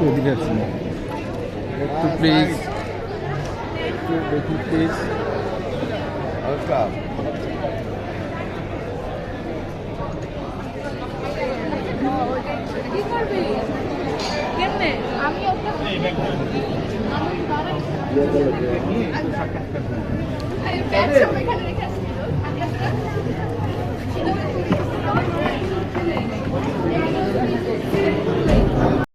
ওদিকে আছে একটু প্লিজ একটু দেখুন প্লিজ আমি